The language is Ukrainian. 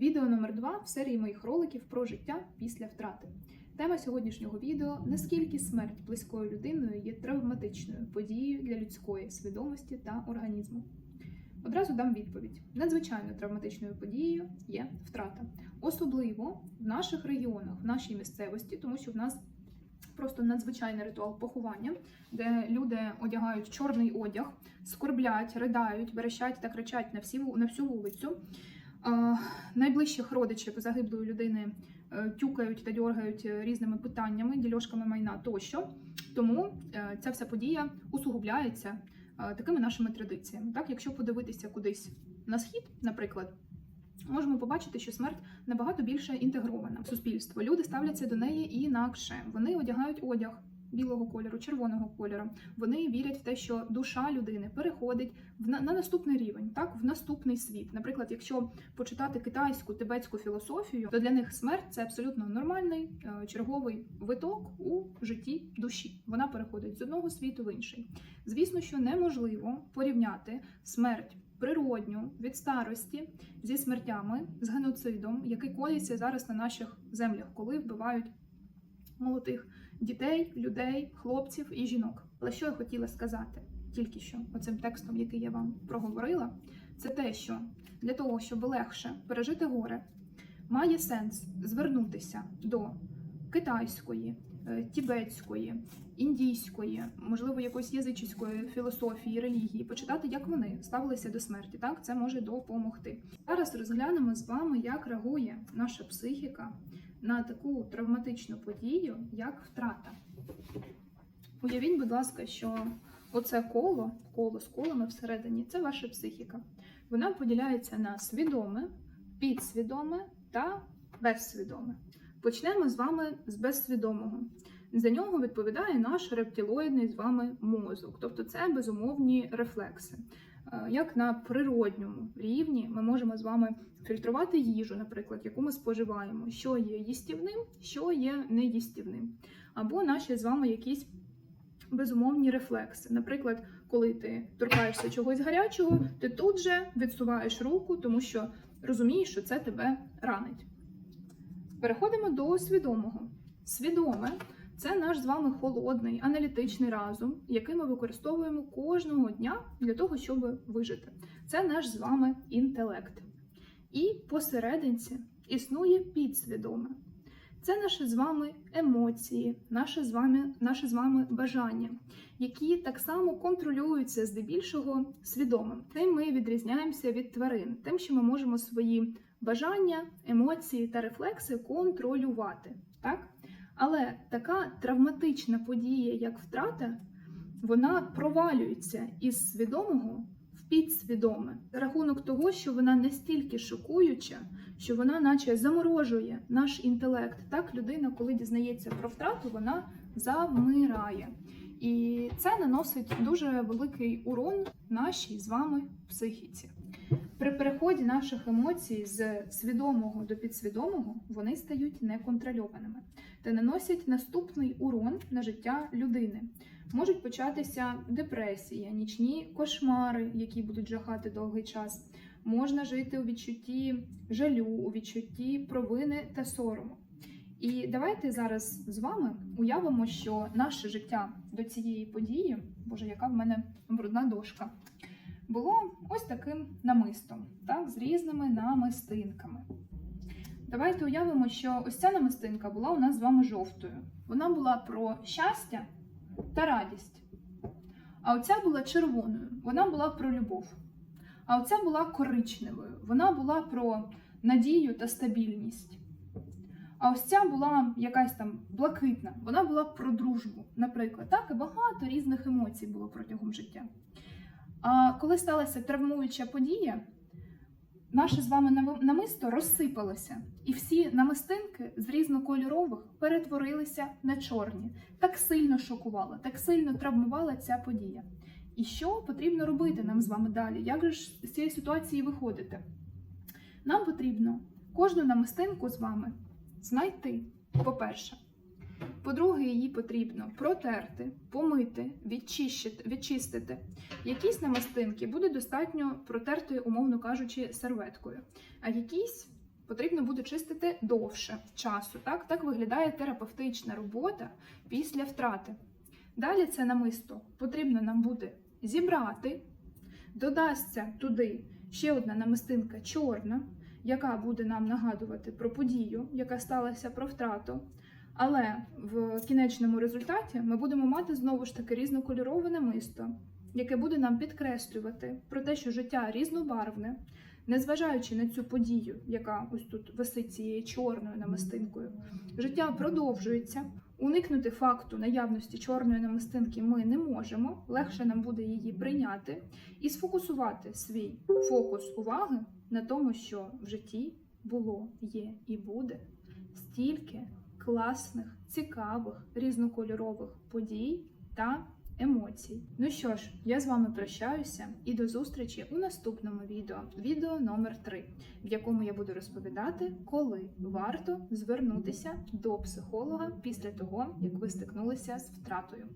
Відео номер 2 в серії моїх роликів про життя після втрати. Тема сьогоднішнього відео наскільки смерть близькою людиною є травматичною подією для людської свідомості та організму. Одразу дам відповідь: надзвичайно травматичною подією є втрата, особливо в наших регіонах, в нашій місцевості, тому що в нас просто надзвичайний ритуал поховання, де люди одягають чорний одяг, скорблять, ридають, верещать та кричать на всі на всю вулицю. Найближчих родичів загиблої людини е, тюкають та дьоргають е, різними питаннями, дільошками майна тощо. Тому е, ця вся подія усугубляється такими нашими традиціями. Так, якщо подивитися кудись на схід, наприклад. Можемо побачити, що смерть набагато більше інтегрована в суспільство. Люди ставляться до неї інакше. Вони одягають одяг білого кольору, червоного кольору. Вони вірять в те, що душа людини переходить в на, на наступний рівень, так в наступний світ. Наприклад, якщо почитати китайську тибетську філософію, то для них смерть це абсолютно нормальний е, черговий виток у житті душі. Вона переходить з одного світу в інший. Звісно, що неможливо порівняти смерть природню від старості зі смертями, з геноцидом, який коїться зараз на наших землях, коли вбивають молодих дітей, людей, хлопців і жінок. Але що я хотіла сказати тільки що оцим текстом, який я вам проговорила, це те, що для того, щоб легше пережити горе, має сенс звернутися до китайської, е, тібетської, індійської, можливо, якоїсь язичницької філософії, релігії, почитати, як вони ставилися до смерті. Так, це може допомогти. Зараз розглянемо з вами, як реагує наша психіка на таку травматичну подію, як втрата. Уявіть, будь ласка, що оце коло, коло з колами всередині це ваша психіка. Вона поділяється на свідоме, підсвідоме та безсвідоме. Почнемо з вами з безсвідомого. За нього відповідає наш рептилоїдний з вами мозок, тобто це безумовні рефлекси. Е, Як на природньому рівні ми можемо з вами фільтрувати їжу, наприклад, яку ми споживаємо, що є їстівним, що є неїстівним, або наші з вами якісь безумовні рефлекси. Наприклад, коли ти торкаєшся чогось гарячого, ти тут же відсуваєш руку, тому що розумієш, що це тебе ранить. Переходимо до свідомого. Свідоме це наш з вами холодний аналітичний разум, який ми використовуємо кожного дня для того, щоб вижити. Це наш з вами інтелект. І посерединці існує підсвідоме. Це наші з вами емоції, наше з вами, наше з вами бажання, які так само контролюються здебільшого свідомим. Тим ми відрізняємося від тварин, тим, що ми можемо свої бажання, емоції та рефлекси контролювати. Але така травматична подія, як втрата, вона провалюється із свідомого в підсвідоме за рахунок того, що вона настільки шокуюча, що вона, наче, заморожує наш інтелект. Так, людина, коли дізнається про втрату, вона завмирає. І це наносить дуже великий урон нашій з вами психіці. При переході наших емоцій з свідомого до підсвідомого вони стають неконтрольованими та наносять наступний урон на життя людини. Можуть початися депресія, нічні кошмари, які будуть жахати довгий час. Можна жити у відчутті жалю, у відчутті провини та сорому. І давайте зараз з вами уявимо, що наше життя до цієї події, боже, яка в мене брудна дошка, було ось таким намистом, так, з різними намистинками. Давайте уявимо, що ось ця намистинка була у нас з вами жовтою. Вона була про щастя та радість. А оця була червоною, вона була про любов. А оця була коричневою, вона була про надію та стабільність. А ось ця була якась там блакитна, вона була про дружбу, наприклад. Так, і багато різних емоцій було протягом життя. А коли сталася травмуюча подія, наше з вами намисто розсипалося, і всі намистинки з різнокольорових перетворилися на чорні. Так сильно шокувала, так сильно травмувала ця подія. І що потрібно робити нам з вами далі? Як же ж з цієї ситуації виходити? Нам потрібно кожну намистинку з вами знайти, по-перше. По-друге, її потрібно протерти, помити, відчистити. Якісь намистинки буде достатньо протерти, умовно кажучи, серветкою, а якісь потрібно буде чистити довше часу. Так, так виглядає терапевтична робота після втрати. Далі це намисто потрібно нам буде зібрати, додасться туди ще одна намистинка чорна, яка буде нам нагадувати про подію, яка сталася про втрату. Але в кінечному результаті ми будемо мати знову ж таки різнокольорове намисто, яке буде нам підкреслювати про те, що життя різнобарвне, незважаючи на цю подію, яка ось тут висить цією чорною намистинкою, життя продовжується. Уникнути факту наявності чорної намистинки ми не можемо, легше нам буде її прийняти і сфокусувати свій фокус уваги на тому, що в житті було, є і буде стільки класних, цікавих, різнокольорових подій та емоцій. Ну що ж, я з вами прощаюся і до зустрічі у наступному відео, відео номер 3 в якому я буду розповідати, коли варто звернутися до психолога після того, як ви стикнулися з втратою.